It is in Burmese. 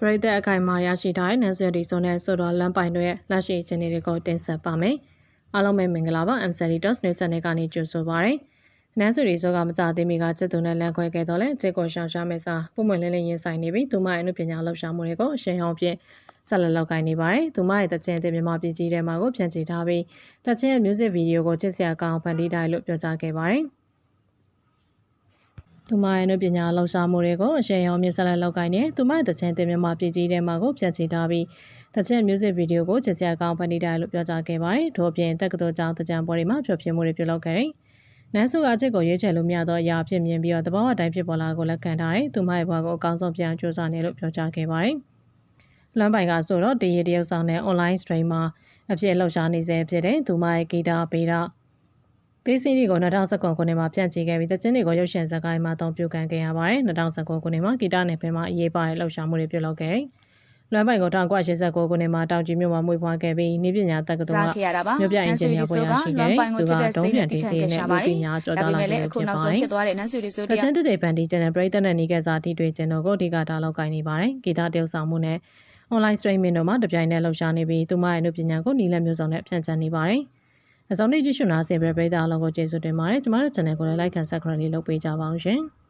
ပရိသတ်အခိုင်အမာရရှိထားတဲ့နန်စီရီဆိုနဲ့ဆိုတော့လမ်းပိုင်တို့ရဲ့လက်ရှိအခြေအနေတွေကိုတင်ဆက်ပါမယ်။အားလုံးပဲမင်္ဂလာပါ MCD Toss News Channel ကနေကြိုဆိုပါရစေ။နန်စီရီဆိုကမကြသေးမီကစစ်သူနဲ့လမ်းခွဲခဲ့တော့လဲစစ်ကိုရှောင်ရှားမဲ့စာပုံမှန်လင်းလင်းရင်ဆိုင်နေပြီးသူမရဲ့အမှုပညာလှူရှာမှုတွေကိုအရှင်ဟောင်းဖြင့်ဆက်လက်လောက်ကိုင်းနေပါတယ်။သူမရဲ့တခြင်းတင်မြန်မာပြည်ကြီးထဲမှာကိုပြန်ချထားပြီးတခြင်းရဲ့ music video ကိုချစ်စရာကောင်းဖန်တီးတိုင်းလို့ပြောကြားခဲ့ပါတယ်။ သူမရဲ့နှုတ်ပညာလှူရှာမှုတွေကိုအရှင်ရောမြင့်ဆက်လက်လောက်ကိုင်းနေသူမရဲ့တခြင်းတင်မြန်မာပြည်ကြီးထဲမှာကိုပြန်ချထားပြီးတခြင်း music video ကိုချစ်စရာကောင်းဖန်တီးတိုင်းလို့ပြောကြားခဲ့ပါတယ်။ထို့အပြင်တက္ကသိုလ်ကျောင်းတကြံပွဲတွေမှာဖျော်ဖြေမှုတွေပြုလုပ်ခဲ့တယ်။နန်းစုကအချစ်ကိုရွေးချယ်လို့မရတော့အရာဖြစ်မြင်ပြီးတော့တဘောအတိုင်းဖြစ်ပေါ်လာကိုလက်ခံထားတယ်။သူမရဲ့ဘဝကိုအကောင်းဆုံးပြန်စူးစမ်းနေလို့ပြောကြားခဲ့ပါတယ်။လမ်းပိုင်ကဆိုတော့တရေတရုပ်ဆောင်တဲ့ online stream မှာအဖြစ်လှုပ်ရှားနေစေဖြစ်တဲ့သူမရဲ့ဂီတာပေတာ ဒေးစီတွေကို2019ခုနှစ်မှာပြန့်ချီခဲ့ပြီးတခြင်းတွေကိုရုပ်ရှင်ဇာတ်ကားမှာအသုံးပြုခံခဲ့ရပါတယ်2019ခုနှစ်မှာဂီတနယ်ပင်မှာအရေးပါတဲ့လှုပ်ရှားမှုတွေပြုလုပ်ခဲ့တယ်။လွမ်းပိုင်ကို1989ခုနှစ်မှာတောင်ကြီးမြို့မှာမွေးဖွားခဲ့ပြီးနည်းပညာတက္ကသိုလ်ကခဲ့ရတာပါမြို့ပြအင်ဂျင်နီယာဘွဲ့ရရှိခဲ့တယ်။သူကဒုံးပြန်တီးစီနဲ့လူပညာကျော်ဒါကြားပေလာမဲ့ခဲ့လည်းတဲ့အခုဖြစ်နောက်ပါဆုံးတယ်ဖြစ်သွားတဲ့နန်းစုရီဆို။တတရချန်တတဲ့ပန်တီကျန်တဲ့ပရိသတ်နဲ့နီးကစားတီတွေကျန်တော့ကိုအဓိကထားလောက်ကိုင်းနေပါတယ်။ဂီတတရုပ်ဆောင်မှုနဲ့ online streaming တို့မှာတပြိုင်နက်လှုပ်ရှားနေပြီးသူမရဲ့အမှုပညာကိုနီးလက်မျိုးစုံနဲ့ဖြန့်ချန်နေပါတယ်။ အစုံနေ့ကြည့်ရှုနာဆင်ပြပရိသတ်အားလုံးကိုကျေးဇူးတင်ပါတယ်။ကျမတို့ channel ကိုလည်း like and subscribe လေးလုပ်ပေးကြပါအောင်ရှင်။